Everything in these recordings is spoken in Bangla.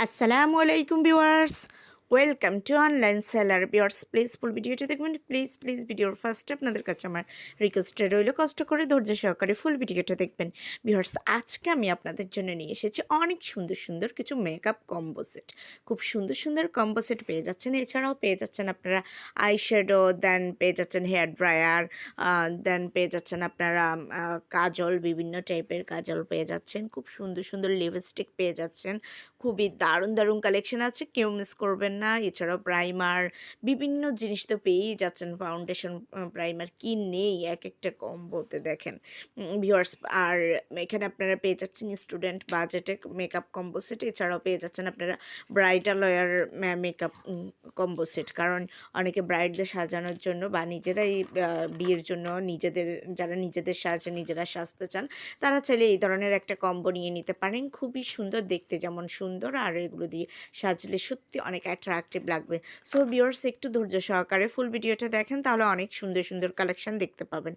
আসসালামু আলাইকুম viewers welcome to online seller viewers please full ভিডিওটি দেখবেন। প্লিজ প্লিজ ভিডিওর ফার্স্টে আপনাদের কাছে আমার রিকোয়েস্টে রইল। কষ্ট করে ধৈর্য সহকারে ফুল ভিডিওটা দেখবেন। ভিউয়ার্স আজকে আমি আপনাদের জন্য নিয়ে এসেছি অনেক সুন্দর সুন্দর কিছু মেকআপ কম্বো সেট খুব সুন্দর সুন্দর কম্বো সেট পেয়ে যাচ্ছেন। এছাড়াও পেয়ে যাচ্ছেন আপনারা আই শ্যাডো দেন পেয়ে যাচ্ছেন হেয়ার ড্রায়ার দেন পেয়ে যাচ্ছেন আপনারা কাজল, বিভিন্ন টাইপের কাজল পেয়ে যাচ্ছেন। খুব সুন্দর সুন্দর লিপস্টিক পেয়ে যাচ্ছেন। খুবই দারুণ দারুণ কালেকশন আছে। কেউ মিস করবেন না, এছাড়াও প্রাইমার বিভিন্ন জিনিস তো পেয়েই যাচ্ছেন ফাউন্ডেশন প্রাইমার কি নেই এক একটা কম্বোতে দেখেন ভিউয়ার্স আর এখানে আপনারা পেয়ে যাচ্ছেন স্টুডেন্ট বাজেটে মেকআপ কম্বো সেট এছাড়াও পেয়ে যাচ্ছেন আপনারা bridal layer makeup combo set কারণ অনেকে ব্রাইডদের সাজানোর জন্য বা নিজেরাই বিয়ের জন্য নিজেদের, যারা নিজেদের সাজে, নিজেরা সাজতে চান, তারা চাইলে এই ধরনের একটা কম্বো নিয়ে নিতে পারেন। খুবই সুন্দর, দেখতে যেমন সুন্দর, আর এগুলো দিয়ে সাজলে সত্যি অনেক অ্যাট্রাকটিভ লাগবে। সো বিয়ার্স একটু ধৈর্য সহকারে ফুল ভিডিওটা দেখেন, তাহলে অনেক সুন্দর সুন্দর কালেকশান দেখতে পাবেন।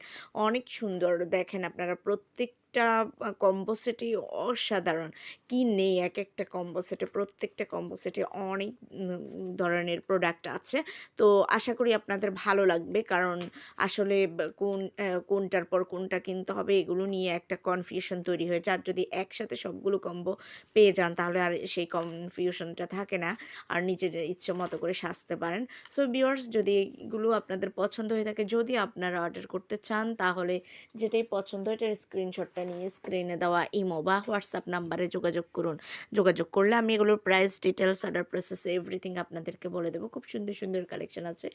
অনেক সুন্দর দেখেন আপনারা, প্রত্যেকটা কম্বো সেটই অসাধারণ। কি নেই এক একটা কম্বো সেটে প্রত্যেকটা কম্বো সেটে অনেক ধরনের প্রোডাক্ট আছে। তো, আশা করি আপনাদের ভালো লাগবে, কারণ আসলে কোন কোনটার পর কোনটা কিনতে হবে, এগুলো নিয়ে একটা কনফিউশন তৈরি হয়ে যায় আর যদি একসাথে সবগুলো কম্বো পেয়ে যান, তাহলে আর সেই কনফিউশনটা থাকে না। আর নিজের ইচ্ছে মতো করে সাজতে পারেন। সো ভিউয়ার্স যদি এগুলো আপনাদের পছন্দ হয়ে থাকে, যদি আপনারা অর্ডার করতে চান, তাহলে যেটাই পছন্দ এটার স্ক্রিনশটটা নিয়ে স্ক্রিনে দেওয়া ইমো বা হোয়াটসঅ্যাপ নাম্বারে যোগাযোগ করুন। যোগাযোগ করলে আমি এগুলোর price details order process everything আপনাদেরকে বলে দেবো। খুব সুন্দর সুন্দর কালেকশন আছে।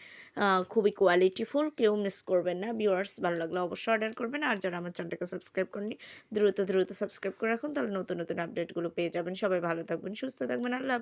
খুবই কোয়ালিটিফুল কেউ মিস করবেন না। ভিউয়ার্স ভালো লাগলে অবশ্যই অর্ডার করবেন। আর যারা আমার চ্যানেলটাকে সাবস্ক্রাইব করেনি দ্রুত দ্রুত সাবস্ক্রাইব করে রাখুন। তাহলে নতুন নতুন আপডেটগুলো পেয়ে যাবেন। সবাই ভালো থাকবেন, সুস্থ থাকবেন। আল্লাহ।